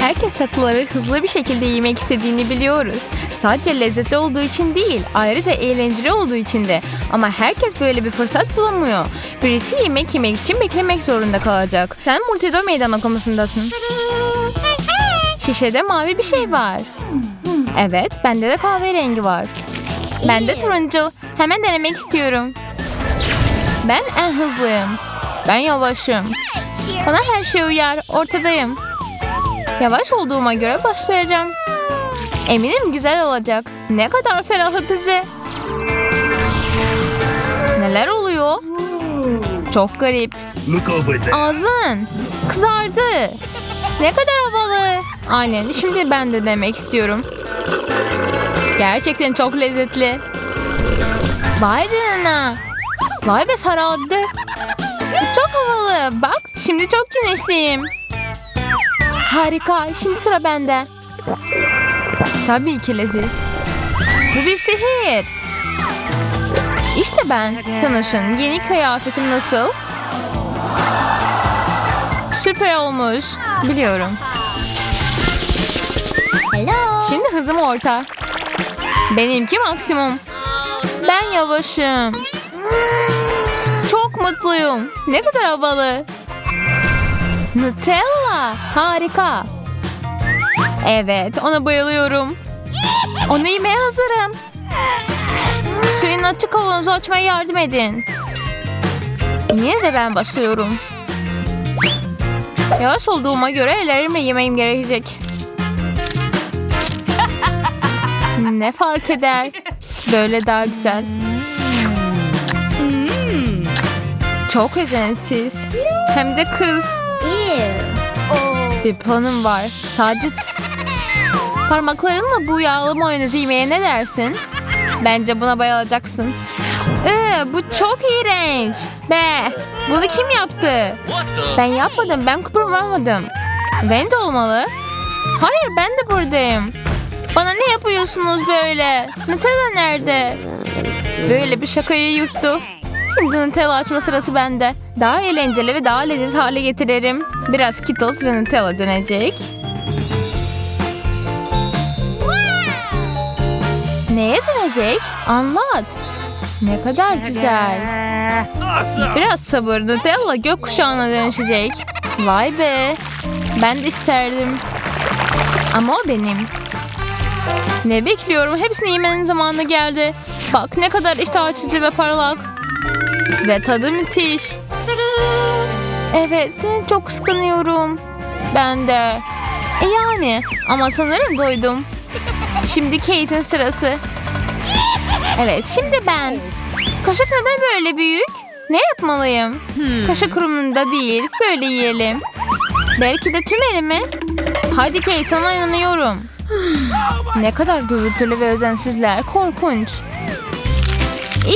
Herkes tatlıları hızlı bir şekilde yemek istediğini biliyoruz. Sadece lezzetli olduğu için değil, ayrıca eğlenceli olduğu için de. Ama herkes böyle bir fırsat bulamıyor. Birisi yemek yemek için beklemek zorunda kalacak. Sen multido meydan okumasındasın. Şişede mavi bir şey var. Evet, bende de kahverengi var. Bende turuncu. Hemen denemek istiyorum. Ben en hızlıyım. Ben yavaşım. Bana her şey uyar. Ortadayım. Yavaş olduğuma göre başlayacağım. Eminim güzel olacak. Ne kadar ferahlatıcı. Neler oluyor? Çok garip. Ağzın kızardı. Ne kadar havalı. Aynen şimdi ben de demek istiyorum. Gerçekten çok lezzetli. Vay canına. Vay be sarardı. Çok havalı. Bak şimdi çok güneşliyim. Harika. Şimdi sıra bende. Tabii ki leziz. Bu bir sihir. İşte ben. Tanışın. Yeni kıyafetim nasıl? Süper olmuş. Biliyorum. Şimdi hızım orta. Benimki maksimum. Ben yavaşım. Çok mutluyum. Ne kadar havalı. Nutella. Harika. Evet, ona bayılıyorum. Onu yemeye hazırım. Suyun açık kavanozu açmaya yardım edin. Yine de ben başlıyorum. Yavaş olduğuma göre ellerimle yemem gerekecek. Ne fark eder? Böyle daha güzel. Çok özensiz. Hem de kız. Bir planım var. Sadece. Parmaklarınla bu yağlı mayonezi yemeye ne dersin? Bence buna bayılacaksın. Ee, bu çok iğrenç. Be, bunu kim yaptı? Ben yapmadım, ben kıpırmamadım. Ben de olmalı. Hayır, ben de buradayım. Bana ne yapıyorsunuz böyle? Nutella nerede? Böyle bir şakayı yuttu. Şimdi Nutella açma sırası bende. Daha eğlenceli ve daha leziz hale getiririm. Biraz Skittles ve Nutella dönecek. Neye dönecek? Anlat. Ne kadar güzel. Biraz sabır Nutella gökkuşağına dönüşecek. Vay be. Ben de isterdim. Ama o benim. Ne bekliyorum? Hepsini yemenin zamanı geldi. Bak ne kadar iştah açıcı ve parlak. Ve tadı müthiş. Evet seni çok kıskanıyorum. Ben de. E yani ama sanırım doydum. Şimdi Kate'in sırası. Evet şimdi ben. Kaşık neden böyle büyük? Ne yapmalıyım? Kaşık kurumunda değil. Böyle yiyelim. Belki de tüm elimi. Hadi Kate sana inanıyorum. ne kadar gürültülü ve özensizler. Korkunç.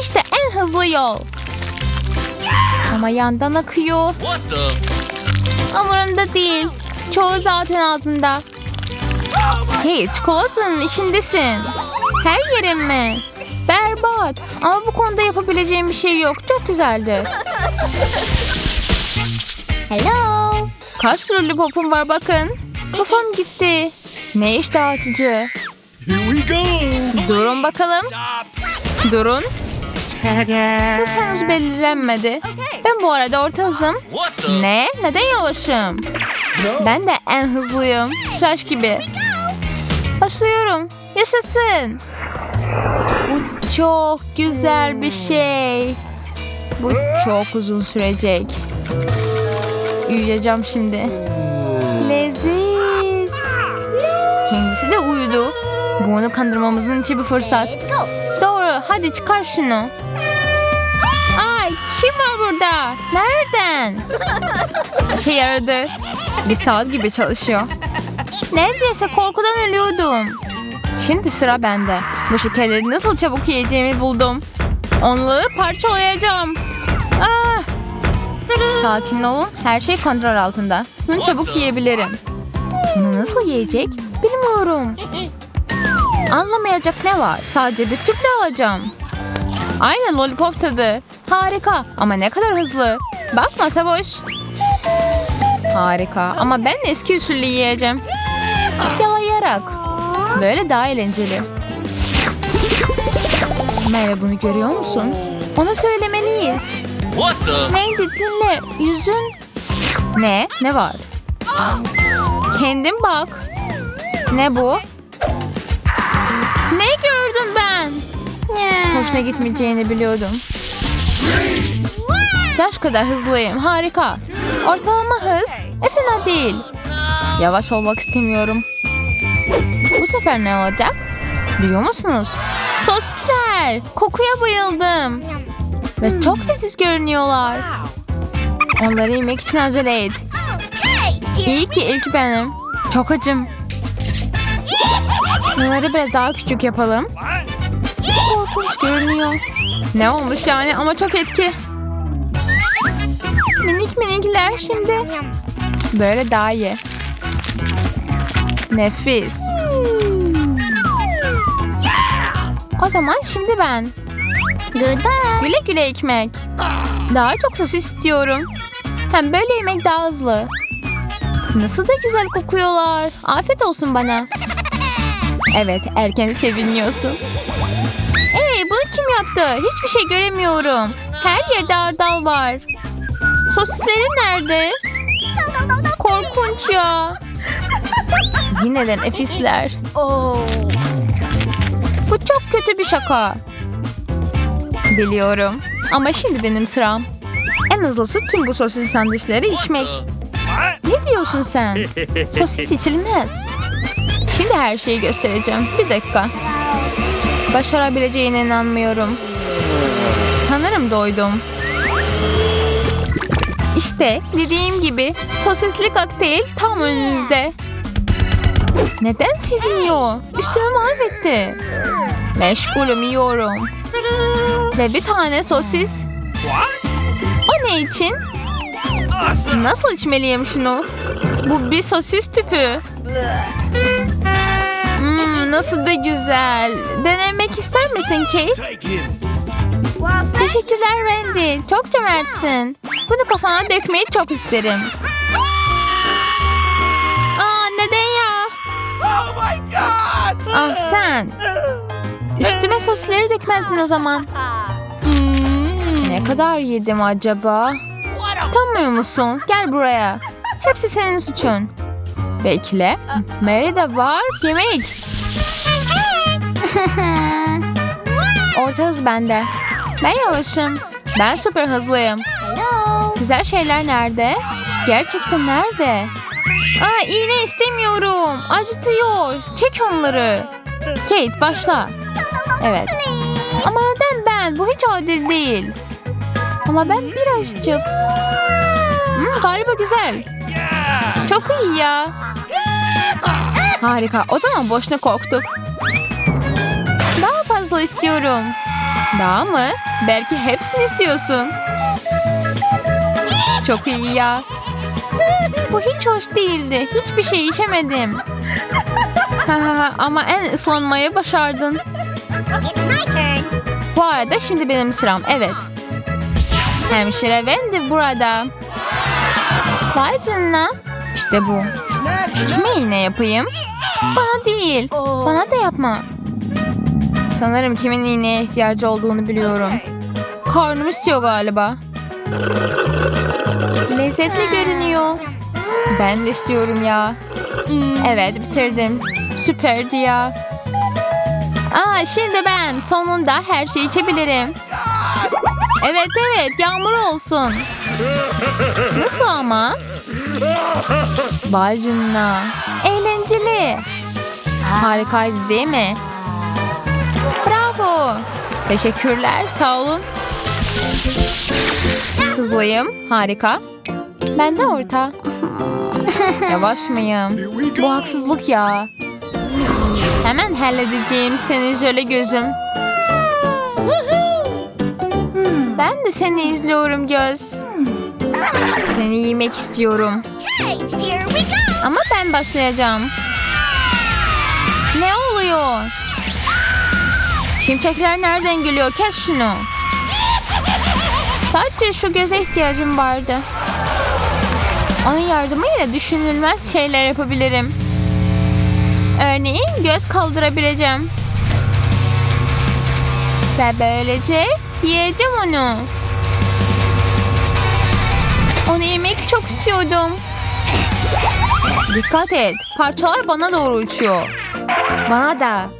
İşte en hızlı yol. Ama yandan akıyor. What the? Umurumda değil. Çoğu zaten ağzında. Hey çikolatanın içindesin. Her yerim mi? Berbat. Ama bu konuda yapabileceğim bir şey yok. Çok güzeldi. Hello. Kaç lollipopum var bakın. Kafam gitti. Ne we go. Durun bakalım. Durun. Hız henüz belirlenmedi. Ben bu arada orta hızım. Ne? Neden yavaşım? Ben de en hızlıyım. Flash gibi. Başlıyorum. Yaşasın. Bu çok güzel bir şey. Bu çok uzun sürecek. Uyuyacağım şimdi. Leziz. Kendisi de uyudu. Bu onu kandırmamızın için bir fırsat. Doğru. Hadi çıkar şunu. Burada? Nereden? İşe yaradı. Bir saat gibi çalışıyor. Neredeyse korkudan ölüyordum. Şimdi sıra bende. Bu şekerleri nasıl çabuk yiyeceğimi buldum. Onları parçalayacağım. Ah! Sakin olun. Her şey kontrol altında. Şunu çabuk yiyebilirim. Bunu nasıl yiyecek? Bilmiyorum. Anlamayacak ne var? Sadece bir tüple alacağım. Aynen lollipop tadı. Harika ama ne kadar hızlı. Bak masa boş. Harika ama ben eski usulü yiyeceğim. Yalayarak. Böyle daha eğlenceli. Merve bunu görüyor musun? Ona söylemeliyiz. What the? Mandy dinle. Yüzün... Ne? Ne var? Kendin bak. Ne bu? Ne gördüm ben? Hoşuna gitmeyeceğini biliyordum. Flash kadar hızlıyım. Harika. Ortalama hız. E fena değil. Yavaş olmak istemiyorum. Bu sefer ne olacak? Duyuyor musunuz? Sosisler. Kokuya bayıldım. Ve çok leziz görünüyorlar. Onları yemek için acele et. İyi ki ilk benim. Çok acım. Bunları biraz daha küçük yapalım. Korkunç görünüyor. Ne olmuş yani ama çok etki. Minik minikler şimdi. Böyle daha iyi. Nefis. O zaman şimdi ben. Güle güle ekmek. Daha çok sosis istiyorum. Hem böyle yemek daha hızlı. Nasıl da güzel kokuyorlar. Afiyet olsun bana. Evet, erken seviniyorsun. Kim yaptı? Hiçbir şey göremiyorum. Her yerde hardal var. Sosislerim nerede? Korkunç ya. Yine de nefisler. Bu çok kötü bir şaka. Biliyorum. Ama şimdi benim sıram. En hızlısı tüm bu sosis sandviçleri içmek. Ne diyorsun sen? Sosis içilmez. Şimdi her şeyi göstereceğim. Bir dakika. Başarabileceğine inanmıyorum. Sanırım doydum. İşte dediğim gibi sosisli kokteyl tam önünüzde. Neden seviniyor? Üstümü mahvetti. Meşgulüm yiyorum. Ve bir tane sosis. O ne için? Nasıl içmeliyim şunu? Bu bir sosis tüpü. Hmm, nasıl da güzel. Denemek ister misin Kate? Teşekkürler Randy. Çok cömertsin. Bunu kafana dökmeyi çok isterim. Aa neden ya? Oh my god! Ah sen. Üstüme sosisleri dökmezdin o zaman. Ne kadar yedim acaba? Tanmıyor musun? Gel buraya. Hepsi senin suçun. Bekle. Mary de var. Yemek. Orta hız bende. Ben yavaşım. Ben süper hızlıyım. Güzel şeyler nerede? Gerçekten nerede? Aa iğne istemiyorum. Acıtıyor. Çek onları. Kate başla. Evet. Ama neden ben? Bu hiç adil değil. Ama ben birazcık... Hmm, galiba güzel. Çok iyi ya. Harika. O zaman boşuna korktuk. Daha fazla istiyorum. Daha mı? Belki hepsini istiyorsun. Çok iyi ya. Bu hiç hoş değildi. Hiçbir şey içemedim. Ama en ıslanmayı başardın. Bu arada şimdi benim sıram. Evet. Hemşire Wendy burada. Vay canına. İşte bu. Kime iğne yapayım? Bana değil. Bana da yapma. Sanırım kimin iğneye ihtiyacı olduğunu biliyorum. Karnım istiyor galiba. Lezzetli görünüyor. Ben de istiyorum ya. Evet bitirdim. Süperdi ya. Aa şimdi ben sonunda her şeyi içebilirim. Evet evet yağmur olsun. Nasıl ama? Vay canına. Eğlenceli. Harikaydı değil mi? Bravo. Teşekkürler sağ olun. Hızlıyım. Harika. Ben de orta. Yavaş mıyım? Bu haksızlık ya. Hemen halledeceğim seni jöle gözüm. Ben de seni izliyorum göz. Seni yemek istiyorum. Ama ben başlayacağım. Oluyor? Şimşekler nereden geliyor? Kes şunu. Sadece şu göze ihtiyacım vardı. Onun yardımıyla düşünülmez şeyler yapabilirim. Örneğin göz kaldırabileceğim. Ve böylece yiyeceğim onu. Onu yemek çok istiyordum. Dikkat et. Parçalar bana doğru uçuyor. Bana da.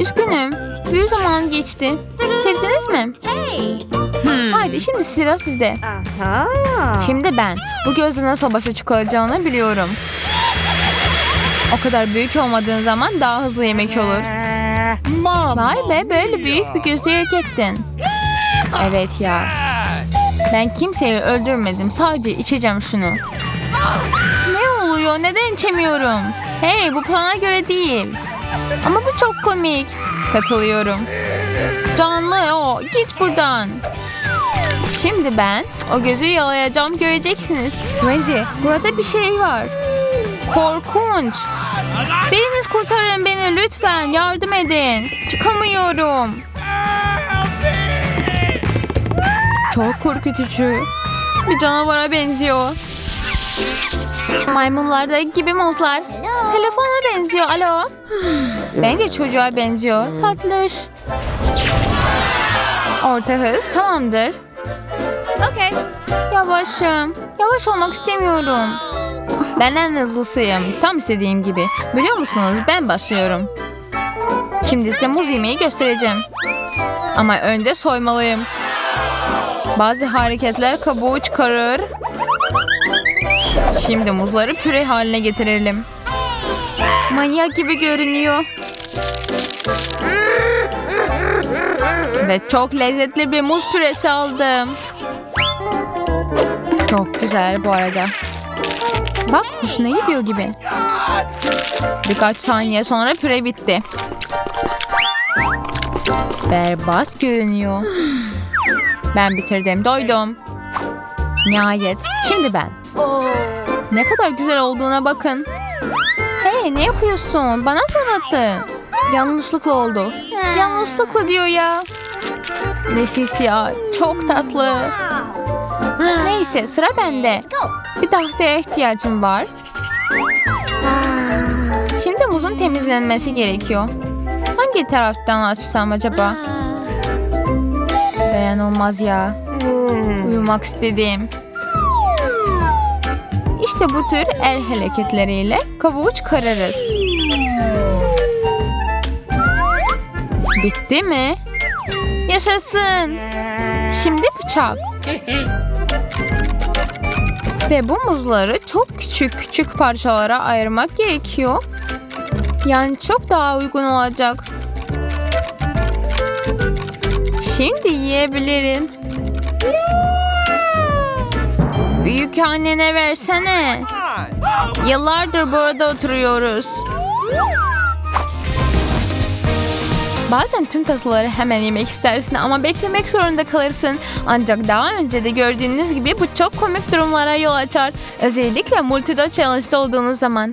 Üzgünüm. Bir zaman geçti. Sevdiniz mi? Haydi şimdi sıra sizde. Şimdi ben. Bu gözle nasıl başa çıkaracağını biliyorum. O kadar büyük olmadığın zaman daha hızlı yemek olur. Vay be böyle büyük bir gözü yok ettin. Evet ya. Ben kimseyi öldürmedim. Sadece içeceğim şunu. Ne oluyor? Neden içemiyorum? Hey bu plana göre değil. Ama bu çok komik. Katılıyorum. Canlı o. Git buradan. Şimdi ben o gözü yalayacağım göreceksiniz. Wendy burada bir şey var. Korkunç. Biriniz kurtarın beni lütfen yardım edin. Çıkamıyorum. Çok korkutucu. Bir canavara benziyor. Maymunlardaki gibi muzlar. Telefona benziyor. Alo. Bence çocuğa benziyor. Tatlış. Orta hız tamamdır. Okay. Yavaşım. Yavaş olmak istemiyorum. Ben en hızlısıyım. Tam istediğim gibi. Biliyor musunuz ben başlıyorum. Şimdi size muz yemeği göstereceğim. Ama önce soymalıyım. Bazı hareketler kabuğu çıkarır. Şimdi muzları püre haline getirelim. Manyak gibi görünüyor. Ve çok lezzetli bir muz püresi aldım. Çok güzel bu arada. Bak hoşuna gidiyor gibi. Birkaç saniye sonra püre bitti. Berbat görünüyor. Ben bitirdim, doydum. Nihayet. Şimdi ben. Ne kadar güzel olduğuna bakın. Hey ne yapıyorsun? Bana fırlattın. Yanlışlıkla oldu. Yanlışlıkla diyor ya. Nefis ya. Çok tatlı. Neyse sıra bende. Bir tahtaya ihtiyacım var. Şimdi muzun temizlenmesi gerekiyor. Hangi taraftan açsam acaba? Dayanılmaz ya. Uyumak istedim. İşte bu tür el hareketleriyle kabuğu çıkarırız. Bitti mi? Yaşasın. Şimdi bıçak. Ve bu muzları çok küçük küçük parçalara ayırmak gerekiyor. Yani çok daha uygun olacak. Şimdi yiyebilirim. Büyük annene versene. Yıllardır burada oturuyoruz. Bazen tüm tatlıları hemen yemek istersin ama beklemek zorunda kalırsın. Ancak daha önce de gördüğünüz gibi bu çok komik durumlara yol açar. Özellikle multida challenge'da olduğunuz zaman.